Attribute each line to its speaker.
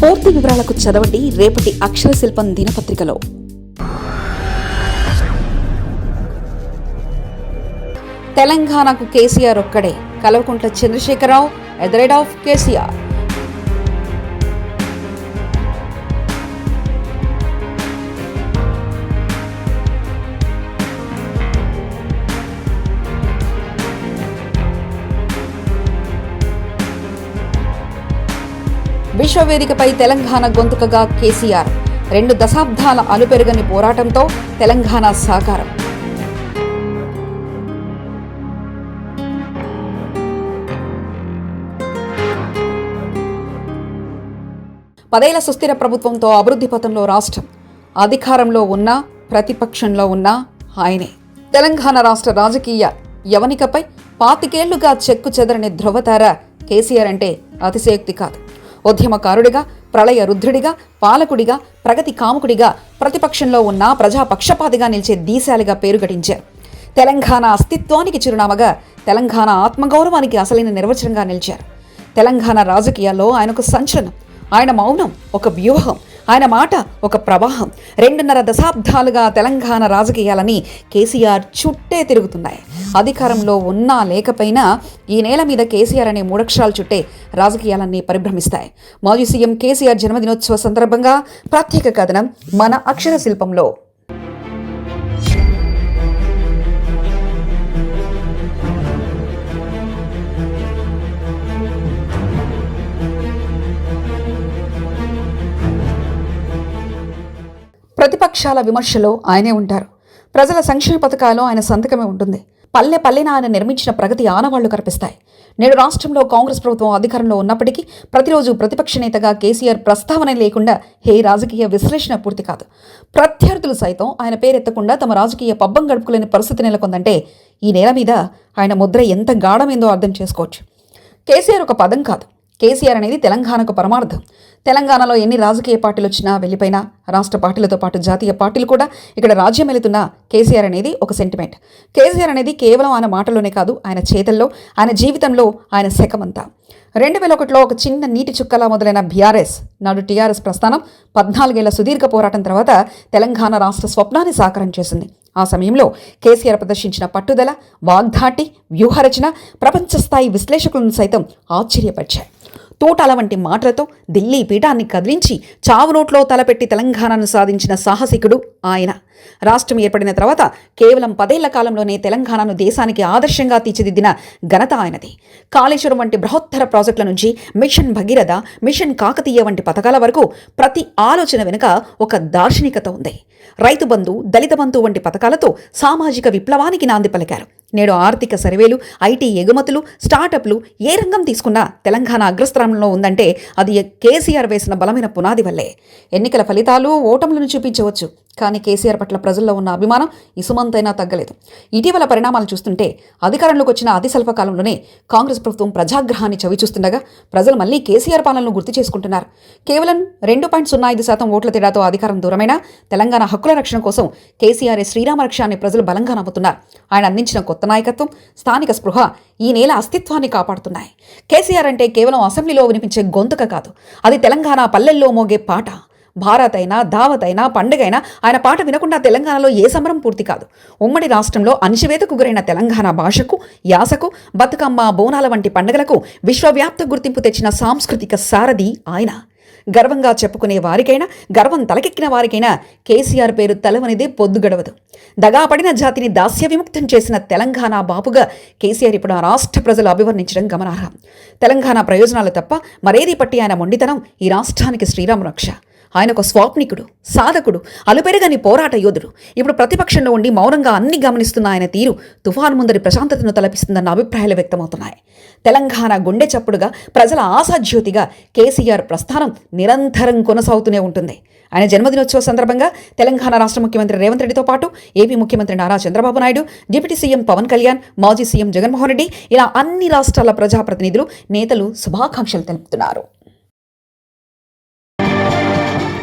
Speaker 1: పూర్తి వివరాలకు చదవండి రేపటి అక్షర శిల్పం దినపత్రికలో. తెలంగాణకు కేసీఆర్ ఒక్కడే. Kalvakuntla Chandrasekhara Rao at the rate of KCR. విశ్వవేదికపై Telangana గొంతుకగా కేసీఆర్. రెండు దశాబ్దాల అనుపెరుగని పోరాటంతో తెలంగాణ సాకారం. పదేళ్ళ సుస్థిర ప్రభుత్వంతో అభివృద్ధి పథంలో రాష్ట్రం. అధికారంలో ఉన్న ప్రతిపక్షంలో ఉన్న ఆయనే. తెలంగాణ రాష్ట్ర రాజకీయ యవనికపై పాతికేళ్ళుగా చెక్కు చెదరని ధ్రువతార కేసీఆర్ అంటే అతిశయోక్తి కాదు. ఉద్యమకారుడిగా ప్రళయ రుద్రుడిగా పాలకుడిగా ప్రగతి కాముకుడిగా ప్రతిపక్షంలో ఉన్న ప్రజాపక్షపాతిగా నిలిచే దీశాలిగా పేరు గడించారు. తెలంగాణ అస్తిత్వానికి చిరునామగా తెలంగాణ ఆత్మగౌరవానికి అసలైన నిర్వచనంగా నిలిచారు. తెలంగాణ రాజకీయాల్లో ఆయనకు సంచలనం ఆయన మౌనం ఒక వ్యూహం. ఆయన మాట ఒక ప్రవాహం. రెండున్నర దశాబ్దాలుగా తెలంగాణ రాజకీయాలని కేసీఆర్ చుట్టే తిరుగుతున్నాయి. అధికారంలో ఉన్నా లేకపోయినా ఈ నేల మీద కేసీఆర్ అనే మూడక్షరాలు చుట్టే రాజకీయాలన్నీ పరిభ్రమిస్తాయి. మాజీ సీఎం కేసీఆర్ జన్మదినోత్సవ సందర్భంగా ప్రత్యేక కథనం మన అక్షర శిల్పంలో. పక్షాల విమర్శలో ఆయనే ఉంటారు. ప్రజల సంక్షేమ పథకాల్లో ఆయన సంతకమే ఉంటుంది. పల్లె పల్లెన ఆయన నిర్మించిన ప్రగతి ఆనవాళ్ళు కనిపిస్తాయి. నేడు రాష్ట్రంలో కాంగ్రెస్ ప్రభుత్వం అధికారంలో ఉన్నప్పటికీ ప్రతిరోజు ప్రతిపక్ష నేతగా కేసీఆర్ ప్రస్తావన లేకుండా హే రాజకీయ విశ్లేషణ పూర్తి కాదు. ప్రత్యర్థులు సైతం ఆయన పేరెత్తకుండా తమ రాజకీయ పబ్బం గడుపుకోలేని పరిస్థితి నెలకొందంటే ఈ నేల మీద ఆయన ముద్ర ఎంత గాఢమైందో అర్థం చేసుకోవచ్చు. కేసీఆర్ ఒక పదం కాదు. కేసీఆర్ అనేది తెలంగాణకు పరమార్థం. తెలంగాణలో ఎన్ని రాజకీయ పార్టీలు వచ్చినా వెళ్ళిపోయినా రాష్ట్ర పార్టీలతో పాటు జాతీయ పార్టీలు కూడా ఇక్కడ రాజ్యం వెళుతున్న కేసీఆర్ అనేది ఒక సెంటిమెంట్ కేసీఆర్ అనేది కేవలం ఆయన మాటలోనే కాదు ఆయన చేతల్లో ఆయన జీవితంలో ఆయన శకమంతా. రెండు వేల ఒకటిలో ఒక చిన్న నీటి చుక్కలా మొదలైన బీఆర్ఎస్ నాడు టీఆర్ఎస్ ప్రస్థానం పద్నాలుగేళ్ళ సుదీర్ఘ పోరాటం తర్వాత తెలంగాణ రాష్ట్ర స్వప్నాన్ని సాకారం చేసింది. ఆ సమయంలో కేసీఆర్ ప్రదర్శించిన పట్టుదల వాగ్ధాటి వ్యూహరచన ప్రపంచ స్థాయి విశ్లేషకులను సైతం ఆశ్చర్యపరిచాయి. తోటాల వంటి మాటలతో ఢిల్లీ పీఠాన్ని కదిలించి చావు నోట్లో తలపెట్టి తెలంగాణను సాధించిన సాహసికుడు ఆయన. రాష్ట్రం ఏర్పడిన తర్వాత కేవలం పదేళ్ళ కాలంలోనే తెలంగాణను దేశానికి ఆదర్శంగా తీర్చిదిద్దిన ఘనత ఆయనది. కాళేశ్వరం వంటి బృహత్తర ప్రాజెక్టుల నుంచి మిషన్ భగీరథ మిషన్ కాకతీయ వంటి పథకాల వరకు ప్రతి ఆలోచన వెనుక ఒక దార్శనికత ఉంది. రైతు బంధు దళిత బంధు వంటి పథకాలతో సామాజిక విప్లవానికి నాంది పలికారు. నేడు ఆర్థిక సర్వేలు ఐటీ ఎగుమతులు స్టార్టప్లు ఏ రంగం తీసుకున్నా తెలంగాణ అగ్రస్థానంలో ఉందంటే అది కేసీఆర్ వేసిన బలమైన పునాది వల్లే. ఎన్నికల ఫలితాలు ఓటములను చూపించవచ్చు. కానీ కేసీఆర్ పట్ల ప్రజల్లో ఉన్న అభిమానం ఇసుమంతైనా తగ్గలేదు. ఇటీవల పరిణామాలు చూస్తుంటే అధికారంలోకి వచ్చిన అతి స్వల్పకాలంలోనే కాంగ్రెస్ ప్రభుత్వం ప్రజాగ్రహాన్ని చవిచూస్తుండగా ప్రజలు మళ్ళీ కేసీఆర్ పాలనను గుర్తు చేసుకుంటున్నారు. కేవలం రెండు పాయింట్ సున్నా ఐదు శాతం ఓట్ల తేడాతో అధికారం దూరమైన తెలంగాణ హక్కుల రక్షణ కోసం కేసీఆర్ శ్రీరామ రక్ష అని ప్రజలు బలంగా నమ్ముతున్నారు. ఆయన అందించిన కొత్త నాయకత్వం స్థానిక స్పృహ ఈ నేల అస్తిత్వాన్ని కాపాడుతున్నాయి. కేసీఆర్ అంటే కేవలం అసెంబ్లీలో వినిపించే గొంతుక కాదు. అది తెలంగాణ పల్లెల్లో మోగే పాట. భారత్ అయినా దావత్ అయినా పండుగైనా ఆయన పాట వినకుండా తెలంగాణలో ఏ సంబరం పూర్తి కాదు. ఉమ్మడి రాష్ట్రంలో అణిచివేతకు గురైన తెలంగాణ భాషకు యాసకు బతుకమ్మ బోనాల వంటి పండుగలకు విశ్వవ్యాప్త గుర్తింపు తెచ్చిన సాంస్కృతిక సారథి ఆయన. గర్వంగా చెప్పుకునే వారికైనా గర్వం తలకెక్కిన వారికైనా కేసీఆర్ పేరు తలవనిదే పొద్దుగడవదు దగాపడిన జాతిని దాస్య విముక్తం చేసిన తెలంగాణ బాపుగా కేసీఆర్ ఇప్పుడు ఆ రాష్ట్ర ప్రజలు అభివర్ణించడం గమనార్హం. తెలంగాణ ప్రయోజనాలు తప్ప మరేది పట్టి ఆయన మొండితనం? ఈ రాష్ట్రానికి శ్రీరామ రక్ష. ఆయన ఒక స్వాప్నికుడు సాధకుడు అలుపెరగని పోరాట యోధుడు. ఇప్పుడు ప్రతిపక్షంలో ఉండి మౌనంగా అన్ని గమనిస్తున్న ఆయన తీరు తుఫాను ముందరి ప్రశాంతతను తలపిస్తుందన్న అభిప్రాయాలు వ్యక్తమవుతున్నాయి. తెలంగాణ గుండె చప్పుడుగా ప్రజల ఆశాజ్యోతిగా కేసీఆర్ ప్రస్థానం నిరంతరం కొనసాగుతూనే ఉంటుంది. ఆయన జన్మదినోత్సవ సందర్భంగా తెలంగాణ రాష్ట్ర ముఖ్యమంత్రి రేవంత్ రెడ్డితో పాటు ఏపీ ముఖ్యమంత్రి నారా చంద్రబాబు నాయుడు డిప్యూటీ సీఎం పవన్ కళ్యాణ్ మాజీ సీఎం జగన్మోహన్ రెడ్డి ఇలా అన్ని రాష్ట్రాల ప్రజాప్రతినిధులు నేతలు శుభాకాంక్షలు తెలుపుతున్నారు.